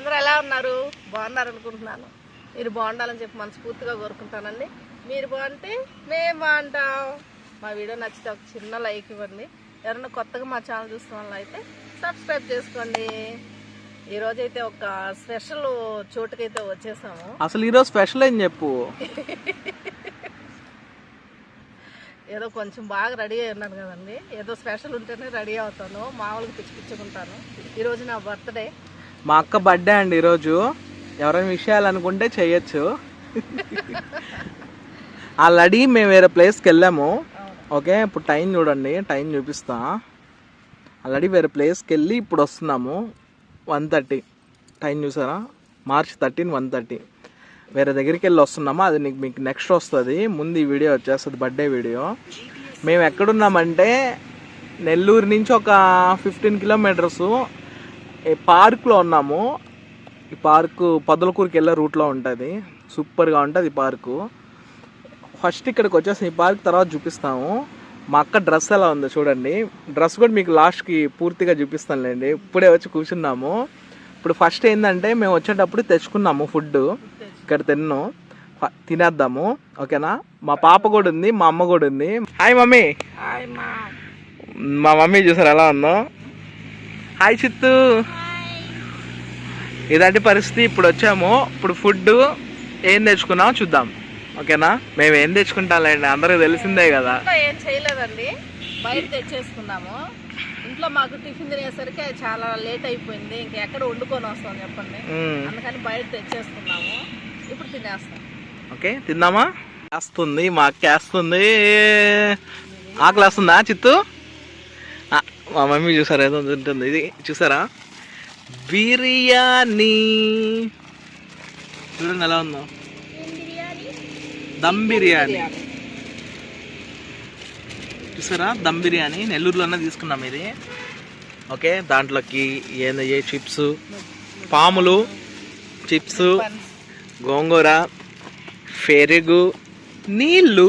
అందరూ ఎలా ఉన్నారు? బాగున్నారు అనుకుంటున్నాను మీరు బాగుండాలని చెప్పి మనస్ఫూర్తిగా కోరుకుంటానండి. మీరు బాగుంటే మేము బాగుంటాం. మా వీడియో నచ్చితే ఒక చిన్న లైక్ ఇవ్వండి. ఎవరైనా కొత్తగా మా ఛానల్ చూస్తున్న అయితే సబ్స్క్రైబ్ చేసుకోండి. ఈరోజు అయితే ఒక స్పెషల్ చోటుకైతే వచ్చేసాము. అసలు ఈరోజు స్పెషల్ ఏం చెప్పు? ఏదో కొంచెం బాగా రెడీ అయి ఉన్నాను కదండి. ఏదో స్పెషల్ ఉంటేనే రెడీ అవుతాను. మామూలుగా పిచ్చి పిచ్చుకుంటాను ఈరోజు నా బర్త్డే. మా అక్క బర్త్డే అండి ఈరోజు. ఎవరైనా విషయాలు అనుకుంటే చెయ్యొచ్చు ఆల్రెడీ మేము వేరే ప్లేస్కి వెళ్ళాము. ఓకే ఇప్పుడు టైం చూడండి టైం చూపిస్తా. ఆల్రెడీ వేరే ప్లేస్కి వెళ్ళి ఇప్పుడు వస్తున్నాము. One thirty. టైం చూసారా? March thirteen one thirty. వేరే దగ్గరికి వెళ్ళి వస్తున్నాము. అది నీకు మీకు నెక్స్ట్ వస్తుంది. ముందు ఈ వీడియో వచ్చేస్తుంది బర్త్డే వీడియో. మేము ఎక్కడున్నామంటే నెల్లూరు నుంచి ఒక ఫిఫ్టీన్ కిలోమీటర్స్ పార్క్లో ఉన్నాము. ఈ పార్కు పొదలకూరుకి వెళ్ళే రూట్లో ఉంటుంది. సూపర్గా ఉంటుంది ఈ పార్కు. ఫస్ట్ ఇక్కడికి వచ్చేసి ఈ పార్క్ తర్వాత చూపిస్తాము. మా అక్క డ్రెస్ ఎలా ఉందో చూడండి. డ్రెస్ కూడా మీకు లాస్ట్కి పూర్తిగా చూపిస్తానులేండి. ఇప్పుడే వచ్చి కూర్చున్నాము. ఇప్పుడు ఫస్ట్ ఏంటంటే మేము వచ్చేటప్పుడు తెచ్చుకున్నాము ఫుడ్ ఇక్కడ తిన్నాం. తినేద్దాము. ఓకేనా? మా పాప కూడా ఉంది మా అమ్మ కూడా ఉంది. Hi mummy. మా మమ్మీ చూసారు ఎలా ఉందో? హాయ్ చిత్తు. ఇలాంటి పరిస్థితి ఇప్పుడు వచ్చాము. ఇప్పుడు ఫుడ్ ఏం తెచ్చుకున్నామో చూద్దాం. ఓకేనా? మేము ఏం తెచ్చుకుంటాంలేండి అందరికి తెలిసిందే కదా. ఇంట్లో ఏం చేయలేదండి. బయట తెచ్చేసుకున్నాము. ఇంట్లో మాకు టిఫిన్ తినేసరికి చాలా లేట్ అయిపోయింది. ఇంకా ఎక్కడ వండుకొని వస్తాం చెప్పండి. అందుకని బయట తెచ్చేసుకున్నాము. ఇప్పుడు తినేస్తాం. ఓకే తిందామా? వేస్తుంది మా అక్క వేస్తుంది ఆకలి వస్తుందా చిత్తు? మా మమ్మీ చూసారా? ఏదో తింటుంది ఇది చూసారా? బిర్యానీ. చూడండి ఎలా ఉందో. దమ్ బిర్యానీ. చూసారా? దమ్ బిర్యానీ. నెల్లూరులోనే తీసుకున్నాం ఇది. ఓకే దాంట్లోకి ఏంది ఏ చిప్స్? పాములు చిప్స్ గోంగూర పెరుగు నీళ్ళు.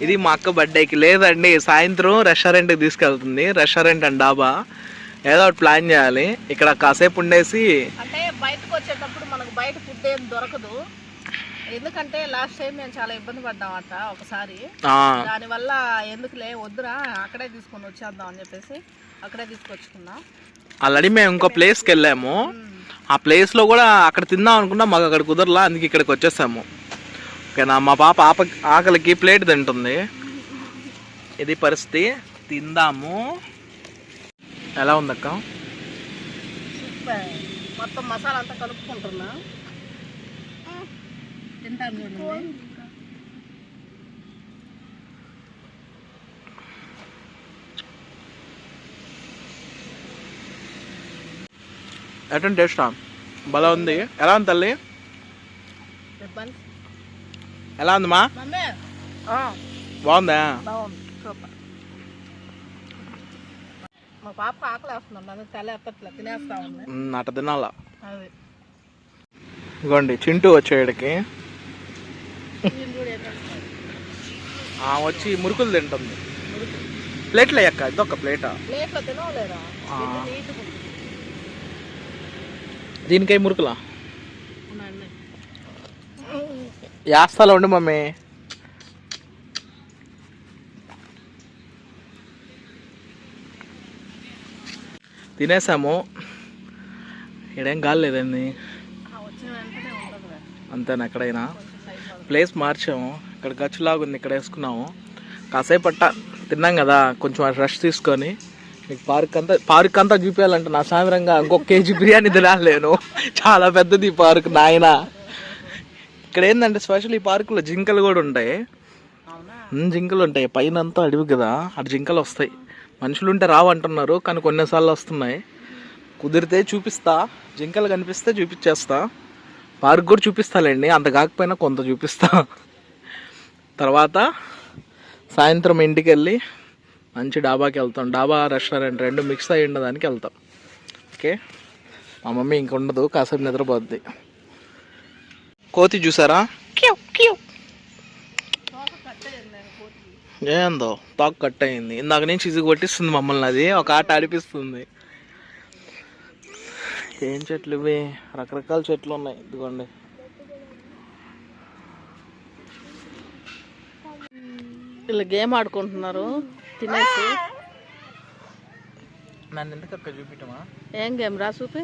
ఇది మా అక్క బర్త్డేకి లేదండి సాయంత్రం రెస్టారెంట్కి తీసుకెళ్తుంది రెస్టారెంట్ అండ్ డాబా. ఏదో ఒకటి ప్లాన్ చేయాలి. ఇక్కడ కాసేపు ఉండేసి అంటే బయటకు వచ్చేటప్పుడు మనకు బయట ఫుడ్ ఏం దొరకదు. ఎందుకంటే లాస్ట్ టైం మేము చాలా ఇబ్బంది పడ్డామట ఒకసారి. ఆ, దానివల్ల ఎందుకులే వద్దురా అక్కడే తీసుకొని వచ్చేద్దాం అని చెప్పేసి అక్కడే తీసుకొచ్చుకున్నాం. ఆల్రెడీ మేము ఇంకో ప్లేస్కి వెళ్ళాము. ఆ ప్లేస్లో కూడా అక్కడ తిందాం అనుకున్నా మాకు అక్కడ కుదరలా అందుకే ఇక్కడికి వచ్చేసాము. ఓకేనా మా పాప ఆప ఆకలికి ప్లేట్ తింటుంది. ఇది పరిస్థితి. తిందాము. ఎలా ఉందక్క? సూపర్. మొత్తం మసాలా అంతా కలుపుకుంటున్నా. తింటాను ఎటువంటి టేస్టా భలే ఉంది. ఎలా ఉంది తల్లి? ఎలా ఉంది మా మమ్మీ బాగుందా? మా పాప ఆకలి వేస్తుంది అందుకు తల ఎత్తట్లే. తినేస్తా ఉంది. మ్, అట్ట తినాలా? చింటూ వచ్చేయడికి. ఆ వచ్చి మురుకులు తింటుంది. ప్లేట్లు అయ్యక్క ఇదొక ప్లేటా? దీనికై మురుకులా ఉన్నాయండి. యాస్తాలో ఉండు మమ్మీ. తినేసాము. ఇక్కడేం గాలి లేదండి. అంతేనా ఎక్కడైనా? ప్లేస్ మార్చాము. ఇక్కడ గచ్చులాగా ఉంది ఇక్కడ వేసుకున్నాము. కాసేపు పట్ట తిన్నాం కదా కొంచెం రెస్ట్ తీసుకొని. మీకు పార్క్ అంతా పార్క్ అంతా చూపించాలంటే నా సాయంత్రంగా ఇంకొక కేజీ బిర్యానీ తినాలేను చాలా పెద్దది పార్క్ నాయన. ఇక్కడ ఏంటంటే స్పెషల్ ఈ పార్కులో జింకలు కూడా ఉంటాయి. జింకలు ఉంటాయి. పైన అంతా అడవి కదా అటు జింకలు వస్తాయి. మనుషులు ఉంటే రావు అంటున్నారు కానీ కొన్నిసార్లు వస్తున్నాయి. కుదిరితే చూపిస్తా. జింకలు కనిపిస్తే చూపించేస్తా. పార్క్ కూడా చూపిస్తాలేండి అంత కాకపోయినా కొంత చూపిస్తా. తర్వాత సాయంత్రం ఇంటికి వెళ్ళి మంచి డాబాకి వెళ్తాం. డాబా రెస్టారెంట్ రెండు మిక్స్ అయ్యి ఉండడానికి వెళ్తాం. ఓకే? మా మమ్మీ ఇంక ఉండదు కాసేపు నిద్రపోద్ది. కోతి చూసారా? ఏందో తాక్ కట్ అయింది. ఇందాక నుంచి ఇది కొట్టిస్తుంది మమ్మల్ని అది. ఒక ఆట ఆడిపిస్తుంది. ఏం చెట్లు ఇవి? రకరకాల చెట్లు ఉన్నాయి. ఇదిగోండి. వీళ్ళు గేమ్ ఆడుకుంటున్నారు. తినేసి. నన్ను ఎందుకు అక్క చూపించమా ఏం గేమ్? రా చూపి.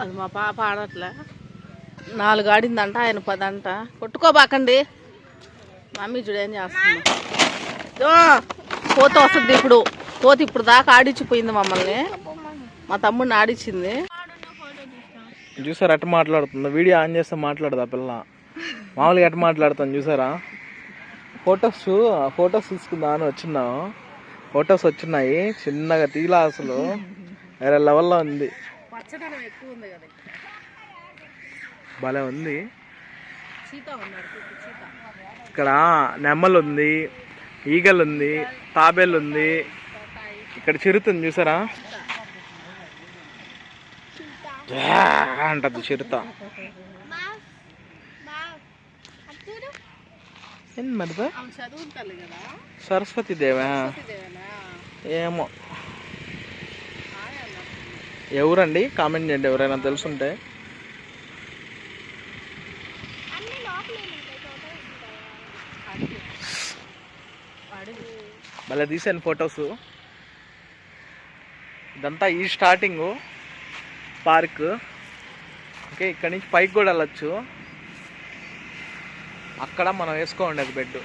అది మా పాప ఆడట్లే. నాలుగు ఆడిందంట ఆయన పదంట. కొట్టుకోబాకండి. మమ్మీ చూడేం చేస్తుంది. కోత వస్తుంది ఇప్పుడు. కోత ఇప్పుడు దాకా ఆడిచ్చిపోయింది మమ్మల్ని. మా తమ్ముడిని ఆడిచ్చింది చూసారా ఎట్ట మాట్లాడుతుందో? వీడియో ఆన్ చేస్తే మాట్లాడదా పిల్ల? మామూలుగా ఎట్ట మాట్లాడుతాను చూసారా? ఫొటోస్ ఫొటోస్ తీసుకుందా అని వచ్చినావు ఫొటోస్ వచ్చినాయి. చిన్నగా తీలా అసలు. వేరే లెవెల్లో ఉంది. పచ్చదనం ఎక్కువ ఉంది కదా భలే ఉంది. ఇక్కడ నెమ్మలు ఉంది ఈగలు ఉంది తాబేలు ఉంది ఇక్కడ చిరుతుంది చూసారా? అంటది చిరుత. ఏంది మరి సరస్వతి దేవా? ఏమో. ఎవరండి? కామెంట్ చేయండి ఎవరైనా తెలుసుంటే. మళ్ళీ తీసాను ఫొటోస్. ఇదంతా ఈ స్టార్టింగ్ పార్క్. ఓకే ఇక్కడ నుంచి పైకి కూడా వెళ్ళచ్చు. అక్కడ మనం వేసుకో ఉండేది బెడ్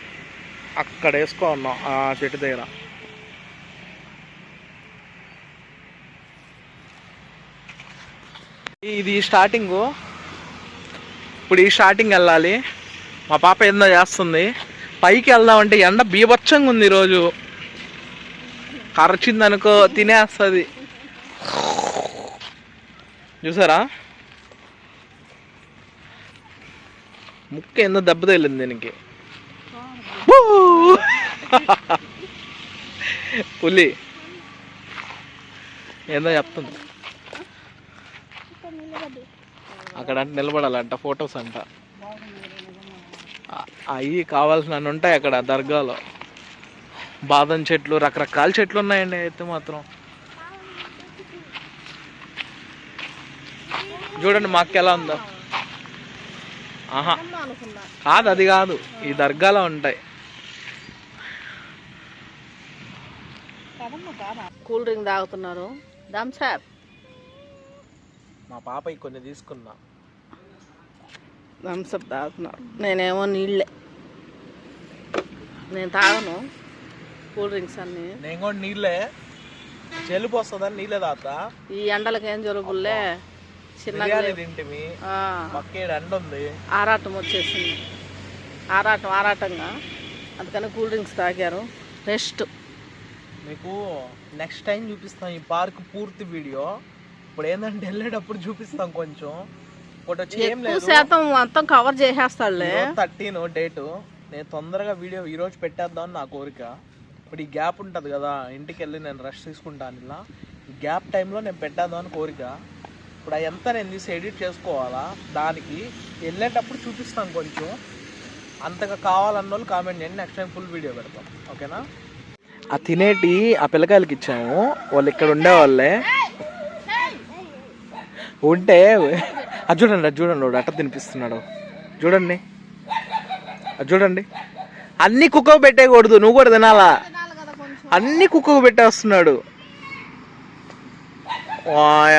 అక్కడ వేసుకో ఉన్నాం ఆ చెట్టు దగ్గర. ఇది స్టార్టింగ్ ఇప్పుడు ఈ స్టార్టింగ్ వెళ్ళాలి. మా పాప ఏందో చేస్తుంది. పైకి వెళ్దామంటే ఎండ బీభత్సంగా ఉంది ఈరోజు. కరచింది అనుకో తినేస్తుంది. చూసారా? ముక్క ఏందో దెబ్బ తగిలింది దీనికి! పులి. ఏందో చెప్తుంది. అక్కడ అంటే నిలబడాలంట ఫొటోస్ అంట. అవి కావాల్సిన ఉంటాయి అక్కడ దర్గాలో. బాదం చెట్లు రకరకాల చెట్లు ఉన్నాయండి అయితే మాత్రం. చూడండి మాకు ఎలా ఉందో. ఆహా. కాదు అది కాదు. ఈ దర్గాలో ఉంటాయి. కూల్ డ్రింక్ తాగుతున్నారు. థమ్స్అప్ మా పాప కొన్ని తీసుకున్నా. థమ్స్అప్ తాగుతున్నారు నేనేమో నీళ్ళే. నేను తాగను. కూల్ డ్రింక్స్ అన్ని. నేను కూడా నీళ్ళే. జలుబు వస్తుందని నీళ్ళే తాత ఈ ఎండలకి ఏం జలుబుల్లే చిన్నగా బిర్యానీ ఆ, పక్కేడు ఎండ ఉంది. ఆరాటం వచ్చేసింది. ఆరాటం ఆరాటంగా. అందుకని కూల్ డ్రింక్స్ తాగారు. రెస్ట్ మీకు నెక్స్ట్ టైం చూపిస్తాం ఈ పార్క్ పూర్తి వీడియో. ఇప్పుడు ఏంటంటే వెళ్ళేటప్పుడు చూపిస్తాం కొంచెం. ఒకటి వచ్చి ఏం ఎక్కువ లేదు. శాతం మొత్తం కవర్ చేసేస్తాడులే. థర్టీన్ డేటు నేను తొందరగా వీడియో ఈ రోజు పెట్టేద్దాం నా కోరిక. ఇప్పుడు ఈ గ్యాప్ ఉంటుంది కదా ఇంటికి వెళ్ళి నేను రెస్ట్ తీసుకుంటాను ఇలా. ఈ గ్యాప్ టైంలో నేను పెట్టేద్దాం అని కోరిక. ఇప్పుడు అదంతా నేను తీసి ఎడిట్ చేసుకోవాలా? దానికి వెళ్ళేటప్పుడు చూపిస్తాను కొంచెం. అంతగా కావాలన్న వాళ్ళు కామెంట్ చేయండి. నెక్స్ట్ టైం ఫుల్ వీడియో పెడతాం. ఓకేనా ఆ తినేటి ఆ పిల్లకాయలకి ఇచ్చాము. వాళ్ళు ఇక్కడ ఉండేవాళ్ళే. ఉంటే అది చూడండి అది చూడండి వాడు అట్ట తినిపిస్తున్నాడు. చూడండి. అది చూడండి. అన్ని కుక్కకు పెట్టేయకూడదు నువ్వు కూడా తినాలా? అన్ని కుక్కకు పెట్టేస్తున్నాడు.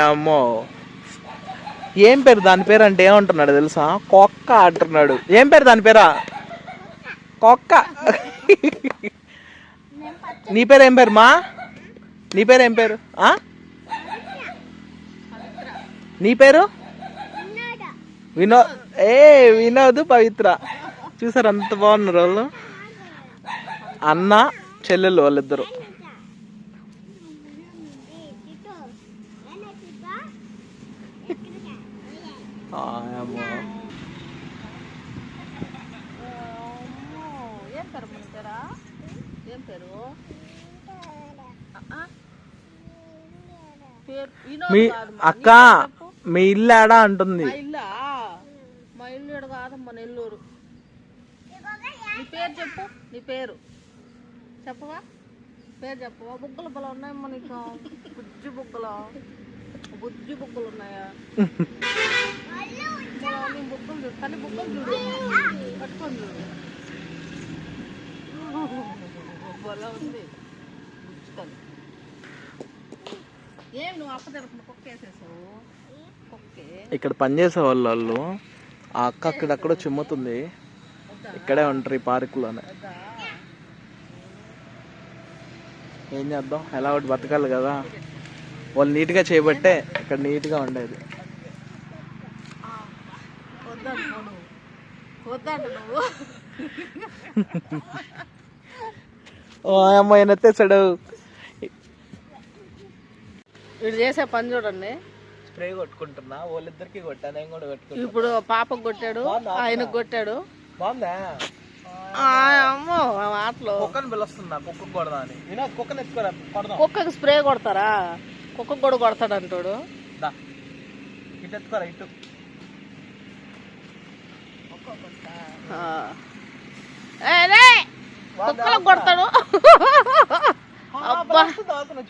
అమ్మో. ఏం పేరు? దాని పేరు అంటే ఏమంటున్నాడు తెలుసా? కుక్క అంటున్నాడు. ఏం పేరు దాని పేరా? కుక్క. నీ పేరు ఏం పేరు మా? నీ పేరు ఏం పేరు? ఆ? నీ పేరు? వినోద్. ఏ వినోద్ పవిత్ర. చూసారు అంత బాగున్నారు వాళ్ళు? అన్న చెల్లెలు వాళ్ళిద్దరు. మా. అక్క. మీ ఇల్లు ఆడా అంటుంది. మా ఇల్లా? మా ఇల్లు ఈడ కాదమ్మా నెల్లూరు. నీ పేరు చెప్పు నీ పేరు. చెప్పవా? పేరు చెప్పవా? బుగ్గలు బలం ఉన్నాయమ్మా నీకు. బుజ్జి బుగ్గలు? బుజ్జి బుగ్గలు ఉన్నాయా? నీ బుగ్గలు చూడు తల్లి బుగ్గలు చూడు. పట్టుకొని చూడు. ఉంది. బుజ్జి తల్లి. ఏం నువ్వు అప్ప తిరగకుండా కుక్క వేసేసావు? ఇక్కడ పనిచేసే వాళ్ళు వాళ్ళు ఆ అక్క అక్కడక్కడ చిమ్ముతుంది. ఇక్కడే ఉంటారు ఈ పార్కులోనే. ఏం చేద్దాం? ఎలా ఒకటి బతకాలి కదా. వాళ్ళు నీట్గా చేయబట్టే ఇక్కడ నీట్గా ఉండేది. ఓ అమ్మ ఆయన ఎత్తేసాడు వీడు చేసే పని చూడండి. స్ప్రే కొట్టుకుంటున్నా వాళ్ళిద్దరికి కొట్టా నేను కూడా కొట్టుకుంటా ఇప్పుడు పాపకు కొట్టాడు ఆయనకు కొట్టాడు. బాగుందా? అమ్మో ఆ మాటలు. కుక్కని పిలుస్తున్నా కుక్క కొడదా అని. వినో కుక్కని ఎత్తుకోరా కొడదాం. కుక్కకి స్ప్రే కొడతారా? కుక్కకు కూడా కొడతాడు అంటాడు. దా. ఇటు ఎత్తుకోరా! కుక్కలకు కొడతాడు. అబ్బా.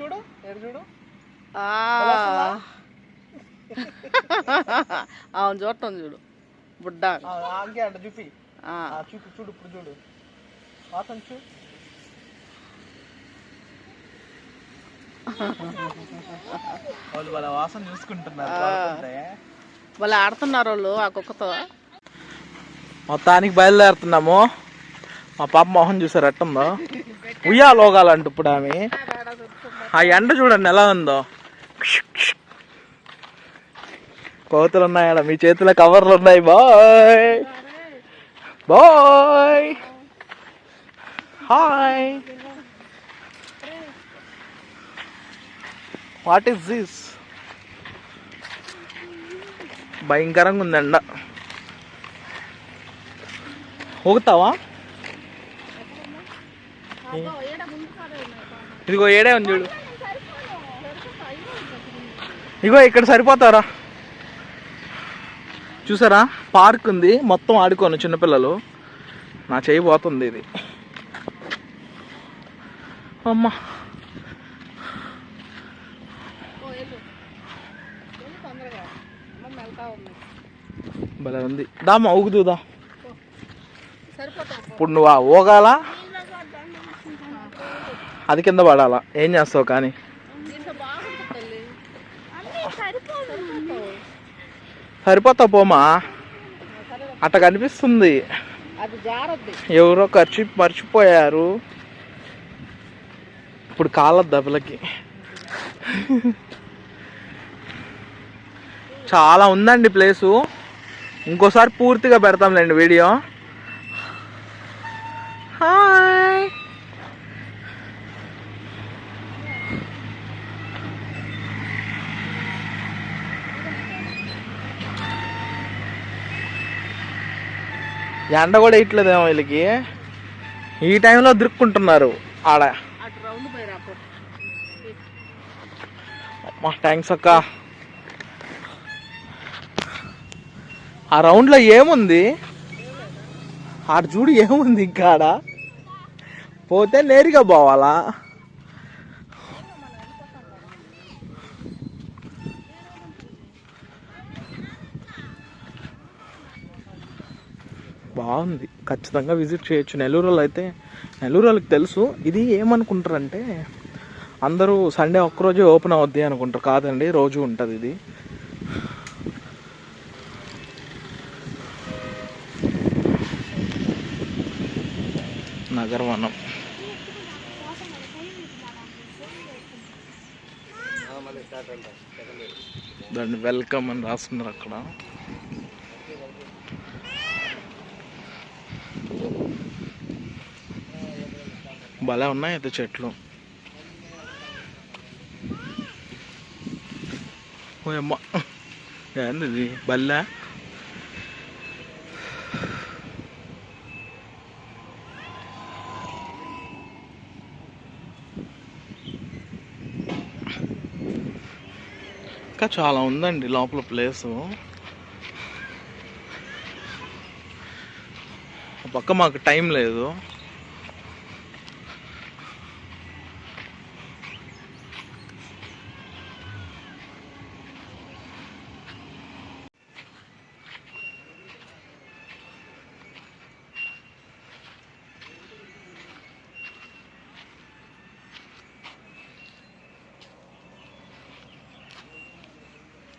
చూడు చూడు. ఆ. అవును చూడటం చూడు. బుడ్డ. అంట చూపి. చూపి చూడు ఇప్పుడు చూడు. వాసన చూ. వాళ్ళు వాళ్ళ వాసన చూసుకుంటున్నారు. వాళ్ళు ఆడుతున్నారు వాళ్ళు ఆ కుక్కతో. మొత్తానికి బయలుదేరుతున్నాము. మా పాప మొహం చూసారు ఎట్టుందో? ఉయ్యాలోగాలంట ఇప్పుడు ఆమె. ఆ ఎండ చూడండి ఎలా ఉందో. కోతులు ఉన్నాయా మీ చేతిలో కవర్లు ఉన్నాయి bye. Bye. Hi. What is this భయంకరంగా ఉంది ఊగుతావా? ఇదిగో ఏడే ఉంది చూడు. ఇగో ఇక్కడ సరిపోతారా? చూసారా? పార్క్ ఉంది. మొత్తం ఆడుకోను చిన్నపిల్లలు. నా చేయి పోతుంది ఇది. అమ్మా. అమ్మ ఉంది. భలే ఉంది దామా ఊగుదుదా ఇప్పుడు నువ్వు ఊగాల ఊగాలా? అది కింద పడాలా? ఏం చేస్తావు కానీ? సరిపోతా పోమా? అట్ట కనిపిస్తుంది. ఎవరో ఖర్చు మర్చిపోయారు. ఇప్పుడు కాలద్దు దెబ్బలకి చాలా ఉందండి ప్లేసు. ఇంకోసారి పూర్తిగా పెడతాంలేండి వీడియో హాయ్ ఎండ కూడా ఇట్లేదేమో వీళ్ళకి. ఈ టైంలో దిక్కుంటున్నారు ఆడ. మా థ్యాంక్స్ అక్క. ఆ రౌండ్లో ఏముంది? ఆడ చూడు ఏముంది ఇంకా ఆడ. పోతే నేరుగా పోవాలా? బాగుంది. ఖచ్చితంగా విజిట్ చేయొచ్చు. నెల్లూరు వాళ్ళు అయితే నెల్లూరు వాళ్ళకి తెలుసు. ఇది ఏమనుకుంటారంటే అందరూ సండే ఒక్కరోజే ఓపెన్ అవుద్ది అనుకుంటారు. కాదండి రోజు ఉంటుంది ఇది. నగరవనం. దాన్ని వెల్కమ్ అని రాస్తున్నారు అక్కడ. భలే ఉన్నాయి అయితే చెట్లు. అమ్మ. ఏంది బల్లా ఇంకా చాలా ఉందండి లోపల ప్లేసు. ఆ పక్క మాకు టైం లేదు.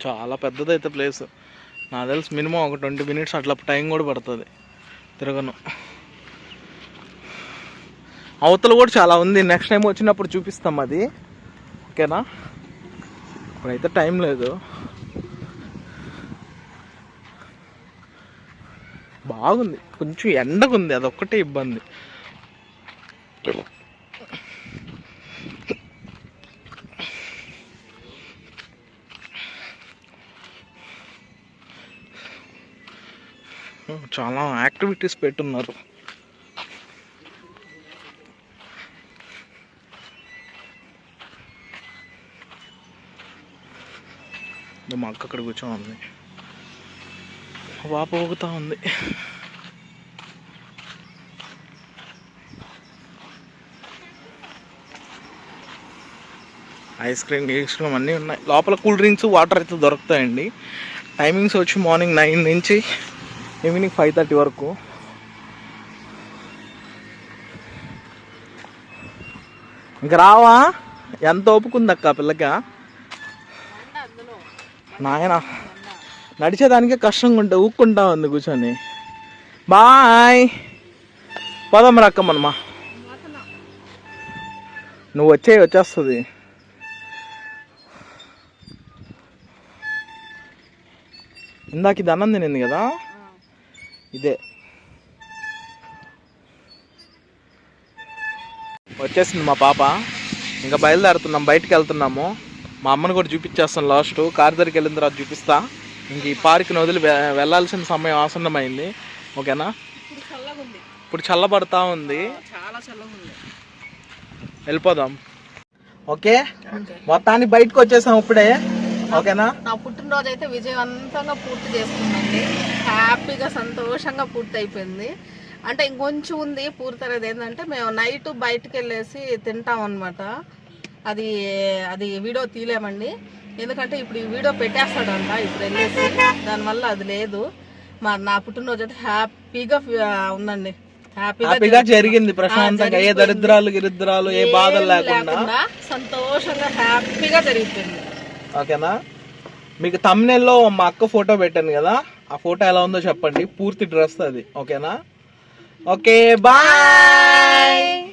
చాలా పెద్దదైతే ప్లేస్ నాకు తెలిసి మినిమం ఒక ట్వంటీ మినిట్స్ అట్లా టైం కూడా పడుతుంది. తిరగను. అవతల కూడా చాలా ఉంది. నెక్స్ట్ టైం వచ్చినప్పుడు చూపిస్తాం అది. ఓకేనా ఇప్పుడైతే టైం లేదు. బాగుంది. కొంచెం ఎండగా ఉంది అదొక్కటే ఇబ్బంది. చాలా యాక్టివిటీస్ పెట్టున్నారు. మా అక్క అక్కడ కూర్చొని ఉంది. వాప ఊగుతా ఉంది. ఐస్ క్రీమ్ ఐస్ క్రీమ్ అన్నీ ఉన్నాయి. లోపల కూల్ డ్రింక్స్ వాటర్ అయితే దొరుకుతాయండి. టైమింగ్స్ వచ్చి మార్నింగ్ నైన్ నుంచి ఈవినింగ్ ఫైవ్ థర్టీ వరకు. ఇంక రావా? ఎంత ఒప్పుకుందక్క పిల్లక? నాయన నడిచేదానికే కష్టంగా ఉంటే ఊక్కుంటా ఉంది కూర్చొని. బాయ్. పోదాం రక్క మనమా. నువ్వు వచ్చే వచ్చేస్తుంది. ఇందాక ఇది అన్నం తినింది కదా? ఇదే. వచ్చేసింది మా పాప. ఇంకా బయలుదేరుతున్నాం బయటికి వెళ్తున్నాము. మా అమ్మని కూడా చూపించేస్తాను లాస్ట్. కార్ దగ్గరికి వెళ్ళిన తర్వాత చూపిస్తా. ఇంక ఈ పార్క్ని వదిలి వెళ్ళాల్సిన సమయం ఆసన్నమైంది. ఓకేనా? ఇప్పుడు చల్లబడతా ఉంది. చాలా చల్లగా ఉంది. వెళ్ళిపోదాం. ఓకే. మొత్తానికి బయటకు వచ్చేసాం ఇప్పుడే. ఓకేనా? నా పుట్టినరోజు అయితే విజయవంతంగా పూర్తి చేసుకుందండి. హ్యాపీగా సంతోషంగా పూర్తి అయిపోయింది అంటే ఇంకొంచెం ఉంది పూర్తయ్యేది ఏంటంటే మేము నైట్ బయటకు వెళ్ళేసి తింటాం అనమాట అది అది వీడియో తీలేమండి ఎందుకంటే ఇప్పుడు ఈ వీడియో పెట్టేస్తాడంట ఇప్పుడు వెళ్ళేసి. దానివల్ల అది లేదు. మా నా పుట్టినరోజు అయితే హ్యాపీగా ఉందండి. హ్యాపీగా జరిగింది. ప్రశాంతంగా. ఏ దరిద్రాలు గిరిద్రాలు ఏ బాధలు లేకుండా. లేకుండా సంతోషంగా హ్యాపీగా జరిగిపోయింది. ఓకేనా? మీకు తమ్నెల్లో మా అక్క ఫోటో పెట్టాను కదా ఆ ఫోటో ఎలా ఉందో చెప్పండి. పూర్తి డ్రెస్ అది. ఓకేనా? Okay bye